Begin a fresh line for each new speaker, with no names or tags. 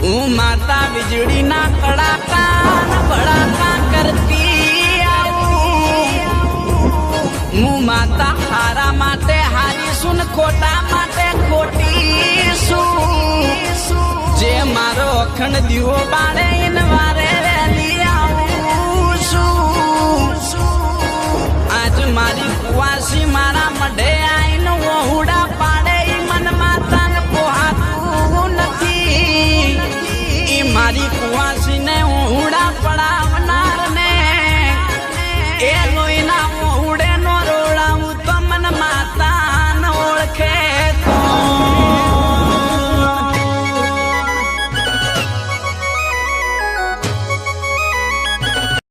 હું માતા વીજળીના કડાકા ભડાકા કરતી હું માતા હારા માટે હારી સુન ખોટા માટે ખોટી છું જે મારો અખંડ દીવો બાળે વારે વહેલી આવું આજ મારી કુવાસી મારા મઢે